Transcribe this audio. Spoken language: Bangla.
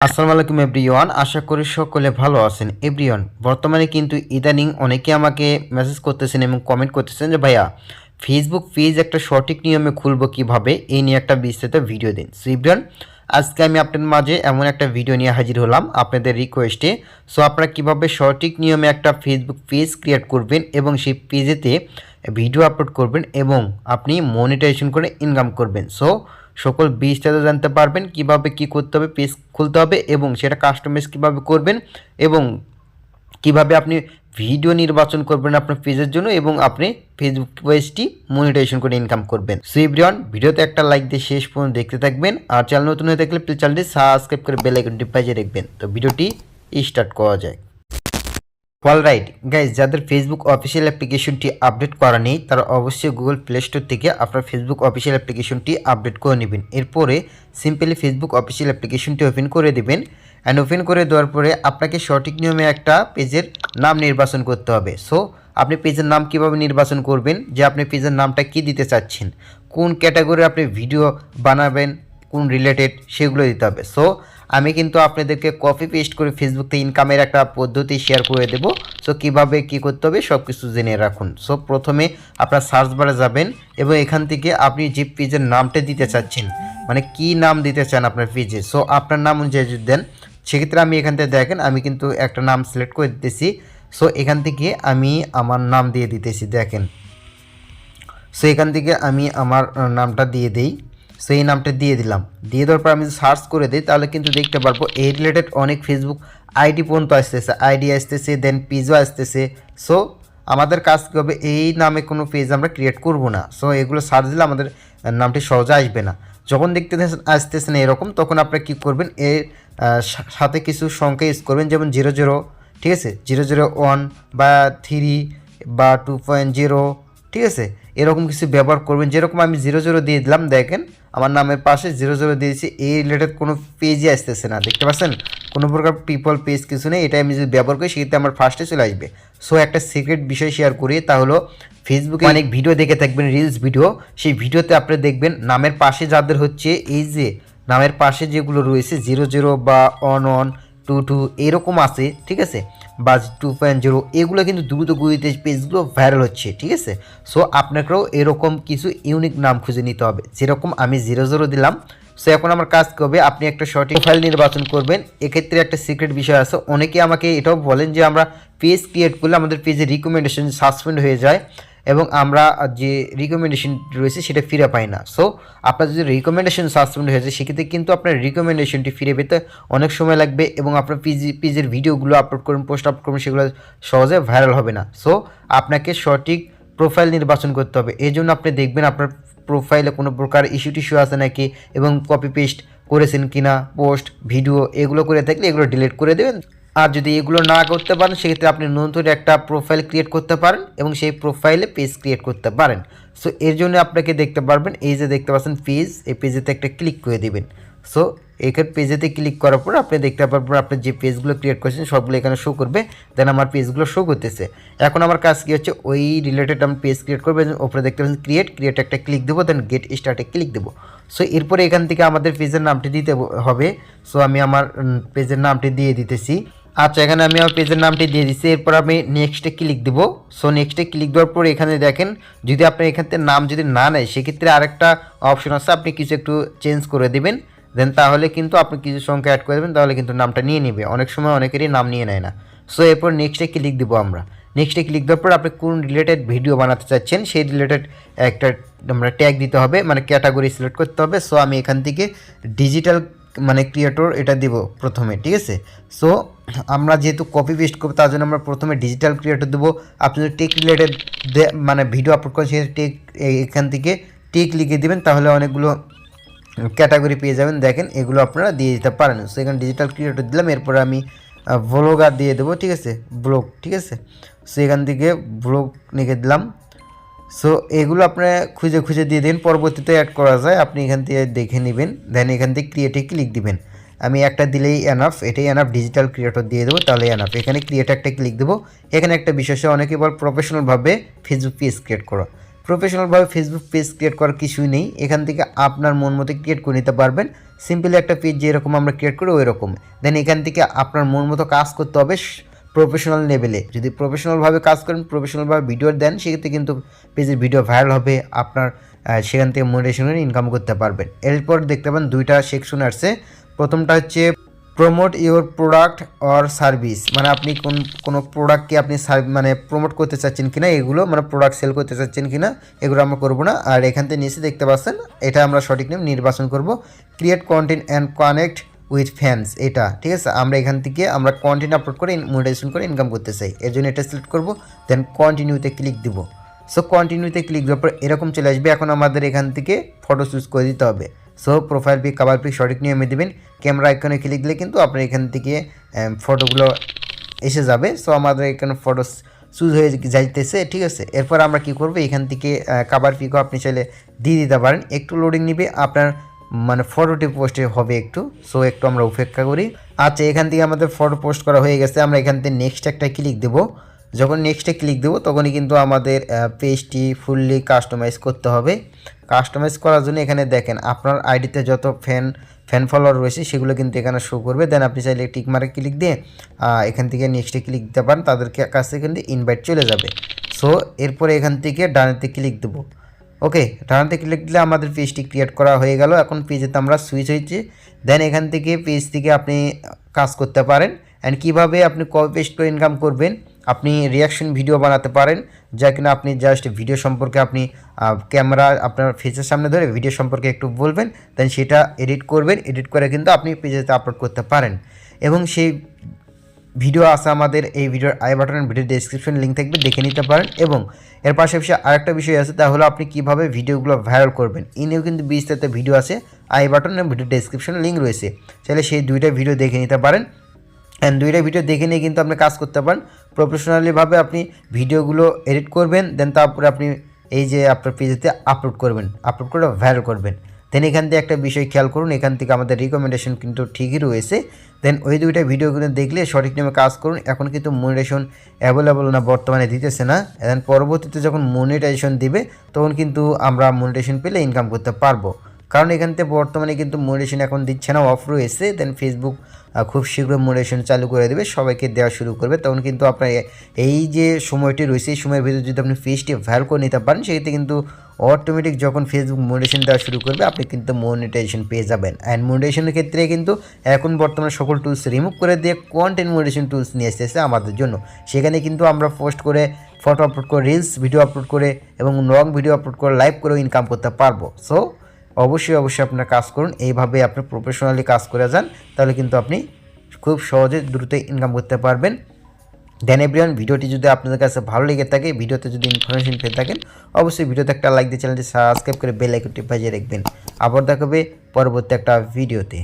আসসালামু আলাইকুম এভরিওয়ান, আশা করি সকলে ভালো আছেন। এভরিওয়ান, বর্তমানে কিন্তু ইদানিং অনেকে আমাকে মেসেজ করতেছেন এবং কমেন্ট করতেছেন যে, ভাইয়া ফেসবুক পেজ একটা সঠিক নিয়মে খুলবো কীভাবে? এই নিয়ে একটা বিস্তারিত ভিডিও দিন। সো এভরিওয়ান, আজকে আমি আপনাদের মাঝে এমন একটা ভিডিও নিয়ে হাজির হলাম আপনাদের রিকোয়েস্টে সো আপনারা কীভাবে সঠিক নিয়মে একটা ফেসবুক পেজ ক্রিয়েট করবেন এবং সেই পেজেতে ভিডিও আপলোড করবেন এবং আপনি মনিটাইজেশন করে ইনকাম করবেন। সো সকল বিস্তারিত জানতে পারবেন, কীভাবে কি করতে হবে পেজ খুলতে হবে এবং সেটা কাস্টমাইজ কীভাবে করবেন এবং কীভাবে আপনি ভিডিও নির্বাচন করবেন আপনার পেজের জন্য এবং আপনি ফেসবুক পেজটি মনিটাইজেশন করে ইনকাম করবেন। সো এভরিওয়ান ভিডিওতে একটা লাইক দিয়ে শেষ পর্যন্ত দেখতে থাকবেন আর চ্যানেল নতুন হয়ে থাকলে প্লিজ চ্যানেলটি সাবস্ক্রাইব করে বেল আইকনটি বাজিয়ে রাখবেন। তো, ভিডিওটি স্টার্ট করা যায় অল রাইট গাইজ যাদের ফেসবুক অফিসিয়াল অ্যাপ্লিকেশনটি আপডেট করা নেই, তারা অবশ্যই গুগল প্লে স্টোর থেকে আপনার ফেসবুক অফিসিয়াল অ্যাপ্লিকেশনটি আপডেট করে নেবেন। এরপরে সিম্পলি ফেসবুক অফিসিয়াল অ্যাপ্লিকেশনটি ওপেন করে দেবেন অ্যান্ড ওপেন করে দেওয়ার পরে আপনাকে সঠিক নিয়মে একটা পেজের নাম নির্বাচন করতে হবে। সো আপনি পেজের নাম কীভাবে নির্বাচন করবেন? যে আপনি পেজের নামটা কি দিতে চাচ্ছেন? কোন ক্যাটাগরি আপনি ভিডিও বানাবেন? কোন রিলেটেড সেগুলো দিতে হবে। সো আমি কিন্তু আপনাদেরকে কপি পেস্ট করে ফেসবুক থেকে ইনকামের একটা পদ্ধতি শেয়ার করে দেব। সো কীভাবে কি করতে হবে সব কিছু জেনে রাখুন। সো প্রথমে আপনার সার্চ বারে যাবেন এবং এখান থেকে আপনি যে পেজের নামটা দিতে চাচ্ছেন মানে কি নাম দিতে চান আপনার পেজে সো আপনার নাম অনুযায়ী যদি দেন, সেক্ষেত্রে আমি এখান থেকে দেখেন, আমি কিন্তু একটা নাম সিলেক্ট করে দিতেছি। সো এখান থেকে আমি আমার নাম দিয়ে দিতেছি, দেখেন। সো এখান থেকে আমি আমার নামটা দিয়ে দেই। সো এই নামটা দিয়ে দিলাম। দিয়ে দেওয়ার পর আমি যদি সার্চ করে দিই, তাহলে কিন্তু দেখতে পারব এই রিলেটেড অনেক ফেসবুক আইডি পর্যন্ত আসতেছে। আইডি আসতেছে দেন পেজও আসতেছে। সো আমাদের কাজ কী হবে? এই নামে কোনো পেজ আমরা ক্রিয়েট করব না। সো এগুলো সার্চ দিলে আমাদের নামটি সহজে আসবে না। যখন দেখতে আসতেছে না এরকম, তখন আপনারা কী করবেন? এর সাথে কিছু সংখ্যা ইউজ করবেন, যেমন জিরো জিরো ঠিক আছে? জিরো জিরো ওয়ান বা থ্রি বা টু পয়েন্ট জিরো ঠিক আছে? এরকম কিছু ব্যবহার করবেন। যেরকম আমি জিরো জিরো দিয়ে দিলাম দেখেন আমার নামের পাশে জিরো জিরো দিয়েছি। এই রিলেটেড কোনো পেজই আসতেছে না দেখতে পাচ্ছেন? কোনো প্রকার পিপল পেজ কিছু নেই। এটা আমি যদি ব্যবহার করি সেক্ষেত্রে আমার ফার্স্টে চলে আসবে। সো একটা সিক্রেট বিষয় শেয়ার করি তা হলো ফেসবুকে অনেক ভিডিও দেখে থাকবেন রিলস ভিডিও সেই ভিডিওতে আপনি দেখবেন নামের পাশে যাদের হচ্ছে এই যে নামের পাশে যেগুলো রয়েছে জিরো জিরো বা অন অন টু টু এরকম আছে ঠিক আছে? বা টু পয়েন্ট জিরো এগুলো কিন্তু দ্রুত গতিতে পেজগুলো ভাইরাল হচ্ছে, ঠিক আছে? সো আপনাকেও এরকম কিছু ইউনিক নাম খুঁজে নিতে হবে। যেরকম আমি জিরো জিরো দিলাম সো এখন আমার কাজ করবে আপনি একটা সঠিক ফাইল নির্বাচন করবেন। এক্ষেত্রে একটা সিক্রেট বিষয় আছে। অনেকে আমাকে এটাও বলেন যে আমরা পেজ ক্রিয়েট করলে আমাদের পেজের রিকমেন্ডেশন সাসপেন্ড হয়ে যায়। এবং আমরা যে রিকমেন্ডেশন রয়েছে সেটা ফিরে পাই না। সো আপনার যদি রিকমেন্ডেশন সাসপেন্ড হয়েছে সেক্ষেত্রে কিন্তু আপনার রিকমেন্ডেশনটি ফিরে পেতে অনেক সময় লাগবে এবং আপনার পিজি পিজের ভিডিওগুলো আপলোড করুন পোস্ট আপলোড করুন, সেগুলো সহজে ভাইরাল হবে না। সো আপনাকে সঠিক প্রোফাইল নির্বাচন করতে হবে। এই জন্য আপনি দেখবেন আপনার প্রোফাইলে কোনো প্রকার ইস্যু টিস্যু আছে নাকি এবং কপি পেস্ট করেছেন কিনা পোস্ট ভিডিও এগুলো করে থাকলে এগুলো ডিলিট করে দেবেন। আর যদি এগুলো না করতে পারেন, সেক্ষেত্রে আপনি নতুন একটা প্রোফাইল ক্রিয়েট করতে পারেন এবং সেই প্রোফাইলে পেজ ক্রিয়েট করতে পারেন। সো এর জন্য আপনাকে দেখতে পারবেন, এই যে দেখতে পাচ্ছেন পেজ এই পেজেতে একটা ক্লিক করে দিবেন। সো এখানে পেজেতে ক্লিক করার পর আপনি দেখতে পারবেন আপনার যে পেজগুলো ক্রিয়েট করেছেন, সবগুলো এখানে শো করবে দেন আমার পেজগুলো শো করতেছে। এখন আমার কাজ কী হচ্ছে, ওই রিলেটেড আমি পেজ ক্রিয়েট করব ওপরে দেখতে পাচ্ছেন ক্রিয়েট ক্রিয়েট একটা ক্লিক দেবো দেন গেট স্টার্টে ক্লিক দেবো। সো এরপরে এখান থেকে আমাদের পেজের নামটি দিতে হবে। সো আমি আমার পেজের নামটি দিয়ে দিতেছি। আচ্ছা এখানে আমি আমার পেজের নামটি দিয়ে দিচ্ছি। এরপর আমি নেক্সটে ক্লিক দেবো। সো নেক্সটে ক্লিক দেওয়ার পর এখানে দেখেন, যদি আপনি এখান থেকে নাম যদি না নেয়, সেক্ষেত্রে আরেকটা অপশন আছে। আপনি কিছু একটু চেঞ্জ করে দেবেন। দেন তাহলে কিন্তু আপনি কিছু সংখ্যা অ্যাড করে দেবেন, তাহলে কিন্তু নামটা নিয়ে নেবে। অনেক সময় অনেকেরই নাম নিয়ে নেয় না। সো এরপর নেক্সটে ক্লিক দেবো আমরা। নেক্সটে ক্লিক দেওয়ার পর আপনি কোন রিলেটেড ভিডিও বানাতে চাচ্ছেন, সেই রিলেটেড একটা, আমরা ট্যাগ দিতে হবে। মানে ক্যাটাগরি সিলেক্ট করতে হবে। সো আমি এখান থেকে ডিজিটাল মানে ক্রিয়েটর এটা দিব প্রথমে, ঠিক আছে? সো আমরা যেহেতু কপি পেস্ট করব, তার জন্য আমরা প্রথমে ডিজিটাল ক্রিয়েটর দেবো। আপনি যদি টেক রিলেটেড মানে ভিডিও আপলোড করেন সেই টেক এখান থেকে টেক লিখে দেবেন, তাহলে অনেকগুলো ক্যাটাগরি পেয়ে যাবেন। দেখেন, এগুলো আপনারা দিয়ে দিতে পারেন। সো এখানে ডিজিটাল ক্রিয়েটর দিলাম, এরপরে আমি ব্লগার দিয়ে দেবো, ঠিক আছে? ব্লগ ঠিক আছে? সো এখান থেকে ব্লগ লিখে দিলাম। সো এগুলো আপনারা খুঁজে খুঁজে দিয়ে দিন, পরবর্তীতে অ্যাড করা যায়, আপনি এখান থেকে দেখে নেবেন দেন এখান থেকে ক্রিয়েটে ক্লিক দিবেন। আমি একটা দিলেই এনাফ এটাই এনাফ ডিজিটাল ক্রিয়েটর দিয়ে দেবো, তাহলে এনাফ এখানে ক্রিয়েট একটা ক্লিক দেবো, এখানে একটা বিশেষ অনেকে বল প্রফেশনালভাবে ফেসবুক পেজ ক্রিয়েট করো। প্রফেশনালভাবে ফেসবুক পেজ ক্রিয়েট করার কিছুই নেই, এখান থেকে আপনার মন মতো ক্রিয়েট করে নিতে পারবেন। সিম্পলি একটা পেজ যেরকম আমরা ক্রিয়েট করি ওই রকম দেন এখান থেকে আপনার মন মতো কাজ করতে হবে প্রফেশনাল লেভেলে যদি প্রফেশনালভাবে কাজ করেন প্রফেশনালভাবে ভিডিও দেন, সেক্ষেত্রে কিন্তু পেজের ভিডিও ভাইরাল হবে, আপনার সেখান থেকে মোটিভেশনের ইনকাম করতে পারবেন। এরপর দেখতে পাবেন দুইটা সেকশন আসছে। প্রথমটা হচ্ছে promote your product or service মানে আপনি কোন, কোনো প্রোডাক্টকে আপনি মানে প্রমোট করতে চাচ্ছেন কিনা, এগুলো মানে প্রোডাক্ট সেল করতে চাচ্ছেন কিনা, এগুলো আমরা করব না। আর এখান থেকে নিচে দেখতে পাচ্ছেন, এটা আমরা সঠিক নেম নির্বাচন করব। Create content and connect with fans এটা, ঠিক আছে? আমরা এখান থেকে আমরা কন্টেন্ট আপলোড করে মনিটাইজেশন করে ইনকাম করতে চাই। এর জন্য এটা সিলেক্ট করব দেন কন্টিনিউতে ক্লিক দিব। সো কন্টিনিউতে ক্লিক দেওয়ার পর এরকম চলে আসবে, এখন আমাদের এখান থেকে ফটো চুজ করে দিতে হবে। So profile pic cover pic সঠিক নিয়মে দেবেন ক্যামেরা আইকনে ক্লিক দিলে কিন্তু আপনার এখান থেকে ফটোগুলো এসে যাবে। সো আমাদের এখানে ফটো চুজ হয়ে যাইতেছে, ঠিক আছে? এরপর আমরা কি করব? এখান থেকে কাভার পিকও আপনি চাইলে দিয়ে দিতে পারেন। একটু লোডিং নিবে, আপনার মানে ফটোটি পোস্টে হবে একটু। সো একটু আমরা উপেক্ষা করি। আচ্ছা এখান থেকে আমাদের ফটো পোস্ট করা হয়ে গেছে। আমরা এখান থেকে নেক্সট একটা ক্লিক দেবো। যখন নেক্সটে ক্লিক দেবো, তখনই কিন্তু আমাদের পেজটি ফুললি কাস্টমাইজ করতে হবে। কাস্টমাইজ করার জন্য এখানে দেখেন, আপনার আইডিতে যত ফ্যান ফ্যান ফলোয়ার রয়েছে, সেগুলো কিন্তু এখানে শো করবে। দেন আপনি চাইলে টিক মারে ক্লিক দিয়ে এখান থেকে নেক্সটে ক্লিক দিতে পারেন। তাদেরকে কাছ কিন্তু ইনভাইট চলে যাবে। সো এরপরে এখান থেকে ডানেতে ক্লিক দেবো। ওকে ডানাতে ক্লিক দিলে আমাদের পেজটি ক্রিয়েট করা হয়ে গেল। এখন পেজেতে আমরা সুইচ হয়েছে। দেন এখান থেকে পেজ থেকে আপনি কাজ করতে পারেন। অ্যান্ড কীভাবে আপনি কবে পেজ করে ইনকাম করবেন, আপনি রিয়াকশন ভিডিও বানাতে পারেন, যা কিনা আপনি জাস্ট ভিডিও সম্পর্কে আপনি ক্যামেরা আপনার ফেসের সামনে ধরে ভিডিও সম্পর্কে একটু বলবেন দেন সেটা এডিট করবেন। এডিট করে কিন্তু আপনি পেজেতে আপলোড করতে পারেন। এবং সেই ভিডিও আছে আমাদের, এই ভিডিওর আই বাটনের ভিডিও ডেসক্রিপশন লিঙ্ক থাকবে, দেখে নিতে পারেন। এবং এর পাশাপাশি আরেকটা বিষয় আছে, তা হলো আপনি কীভাবে ভিডিওগুলো ভাইরাল করবেন। এই নিয়েও কিন্তু বিস্তারিত ভিডিও আছে, আই বাটনের ভিডিও ডেসক্রিপশন লিঙ্ক রয়েছে। চাইলে সেই দুইটা ভিডিও দেখে নিতে পারেন। অ্যান্ড দুইটা ভিডিও দেখে নিয়ে কিন্তু আপনি কাজ করতে পারেন। প্রফেশনালিভাবে আপনি ভিডিওগুলো এডিট করবেন দেন তারপরে আপনি এই যে আপনার পেজেতে আপলোড করবেন। আপলোড করে ভাইরাল করবেন। দেন এখান থেকে একটা বিষয় খেয়াল করুন, এখান থেকে আমাদের রিকমেন্ডেশন কিন্তু ঠিকই রয়েছে। দেন ওই দুইটা ভিডিওগুলো দেখলে সঠিক নিয়মে কাজ করুন। এখন কিন্তু মনিটাইজেশন অ্যাভেলেবল না, বর্তমানে দিতেছে না। দেন পরবর্তীতে যখন মনিটাইজেশন দিবে, তখন কিন্তু আমরা মনিটাইজেশন পেলে ইনকাম করতে পারব। কারণ এখান থেকে বর্তমানে কিন্তু মোডেশন এখন দিচ্ছে না অফ রয়েছে। দেন ফেসবুক খুব শীঘ্র মোডেশন চালু করে দেবে, সবাইকে দেওয়া শুরু করবে। তখন কিন্তু আপনার এই যে সময়টি রয়েছে, এই সময়ের ভিতরে যদি আপনি ফেসটি ভ্যাল করে নিতে পারেন, সেক্ষেত্রে কিন্তু অটোমেটিক যখন ফেসবুক মোডেশন দেওয়া শুরু করবে, আপনি কিন্তু মনিটাইজেশন পেয়ে যাবেন। অ্যান্ড মনিটাইজেশনের ক্ষেত্রে কিন্তু এখন বর্তমানে সকল টুলস রিমুভ করে দিয়ে কন্টেন্ট মনিটাইজেশন টুলস নিয়ে এসেছে আমাদের জন্য। সেখানে কিন্তু আমরা পোস্ট করে ফটো আপলোড করে রিলস ভিডিও আপলোড করে এবং লং ভিডিও আপলোড করে লাইভ করেও ইনকাম করতে পারব। সো অবশ্যই অবশ্যই আপনার কাজ করুন। এইভাবে আপনি প্রফেশনালি কাজ করে যান, তাহলে কিন্তু আপনি খুব সহজে দ্রুত ইনকাম করতে পারবেন। দেন এভরিওয়ান ভিডিওটি যদি আপনাদের কাছে ভালো লেগে থাকে, ভিডিওতে যদি ইনফরমেশন পেয়ে থাকেন, অবশ্যই ভিডিওতে একটা লাইক দিয়ে চ্যানেলটি সাবস্ক্রাইব করে বেল আইকনটি বাজিয়ে রাখবেন। আবার দেখাবে পরবর্তী একটা ভিডিওতে